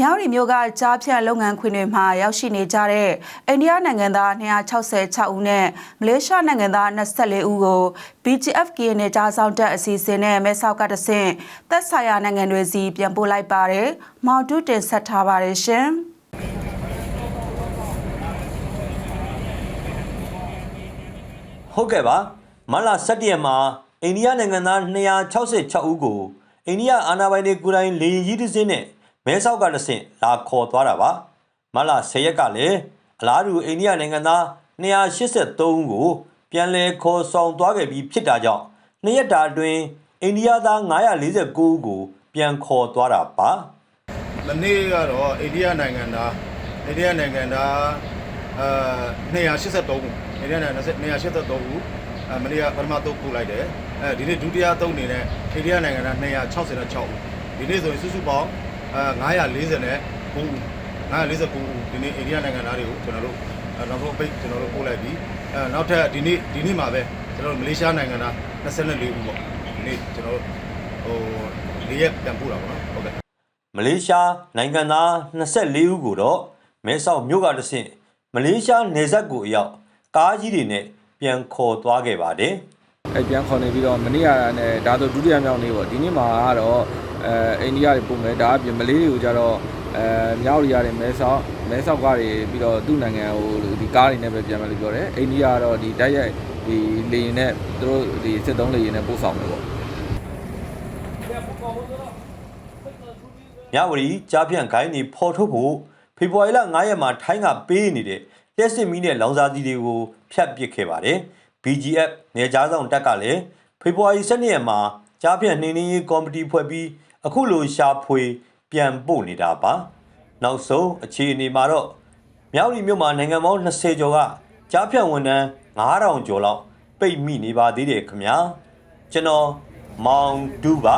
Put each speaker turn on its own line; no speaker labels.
မြောက်ရီမျိုးကကြားဖြတ်လုပ်ငန်းခွင်တွေမှာရောက်ရှိနေကြတဲ့အိန္ဒိယနိုင်ငံသား266ဦးနဲ့မလေးရှားနိုင်ငံသား24ဦးကို BGF ကင်းနဲ့ကြားဆောင်တက်အစီအစဉ်နဲ့မဲဆောက်ကတဆင့်သက်ဆိုင်ရာနိုင်ငံတွေစီပြန်ပို့လိုက်ပါတယ်။မောင်တူးတင်ဆက်ထားပါတယ်ရှင်။
ဟုတ်ကဲ့ပါမတ်လ17ရက်မှာအိန္ဒိယနိုင်ငံသား266ဦးကိုအိန္ဒိယအာဏာပိုင်တွေကိုယ်တိုင်လေရင်ကြီးတစ်စင်းနဲ့ မဲဆောက်ကတစ်ဆင့်လာခေါ်သွားတာပါမတ်လ10ရက်ကလည်းအလားတူအိန္ဒိယနိုင်ငံသား283ဦးကိုပြန်လည်ခေါ်ဆောင်သွားခဲ့ပြီးဖြစ်တာကြောင့်နှစ်ရက်တာအတွင်းအိန္ဒိယသား949ဦးကို ပြန်ခေါ်သွားတာပါ
မနေ့ကတော့အိန္ဒိယနိုင်ငံသားအိန္ဒိယနိုင်ငံသားအဲ283ဦးအိန္ဒိယနိုင်ငံ283ဦးအဲမနေ့ကပထမတုပ်ပို့လိုက်တယ်အဲဒီနေ့ဒုတိယတုပ်အနေနဲ့အိန္ဒိယနိုင်ငံသား266ဦးဒီနေ့ဆိုရင်စုစုပေါင်းအဲ 940နဲ့9ဦး949ဦးဒီနေ့အိန္ဒိယနိုင်ငံသားတွေကိုကျွန်တော်တို့အဲနောက်ဆုံးပိတ်ကျွန်တော်တို့ပို့လိုက်ပြီးအဲနောက်ထပ်ဒီနေ့ဒီနေ့မှာပဲကျွန်တော်တို့မလေးရှားနိုင်ငံသား24ဦးပေါ့ဒီနေ့ကျွန်တော်တို့ဟို၄ရက်ပြန်ပို့တာပေါ့နော်ဟုတ်ကဲ့
မလေးရှားနိုင်ငံသား24ဦးကိုတော့မဲဆောက်မြို့ကတဆင့်မလေးရှားနယ်စပ်ကိုအရောက်ကားကြီးတွေနဲ့ပြန်ခေါ်သွားခဲ့ပါတယ်
အဲပြန်ခေါ်နေပြီးတော့မနေ့ကနဲ့ဒါဆိုဒုတိယမြောက်နေ့ပေါ့ဒီနေ့မှာကတော့အဲအိန္ဒိယတွေပုံမယ်ဒါအပြင်မလေးတွေကိုကြတော့အဲမြောက်ရီရတယ်မဲဆောက်မဲဆောက်ကားတွေပြီးတော့သူ့နိုင်ငံဟိုဒီကားတွေနဲ့ပဲပြန်မယ်လို့ပြောတယ်အိန္ဒိယကတော့ဒီတိုက်ရိုက်ဒီလေရင်နဲ့သူတို့ဒီစစ်သုံးလေရင်နဲ့ပို့ဆောင်တယ်ပေါ့
မြဝတီကြားဖြန့်ခိုင်းနေဖော်ထုတ်ဖို့ဖေဖော်ဝါရီလ9ရက်မှာထိုင်းကပေးနေတဲ့လက်စစ်မီးနဲ့လောင်စာစီတွေကိုဖျက်ပစ်ခဲ့ပါတယ် BGF နေကြားဆောင်တက်ကလည်းဖေဖော်ဝါရီ12ရက်မှာကြားဖြန့်နှင်းနှင်းရေးကော်မတီဖွဲ့ပြီးအခုလိုရှာဖွေ ပြန်ပို့နေတာပါနောက်ဆုံးအခြေအနေမှာတော့မြောက်ရီမြို့မှာနိုင်ငံပေါင်း20ကျော်ကကြားဖြန့်ဝန်ထမ်း9000ကျော်လောက်ပိတ်မိနေပါသေးတယ်ခင်ဗျာကျွန်တော်မောင်ဒူးပါ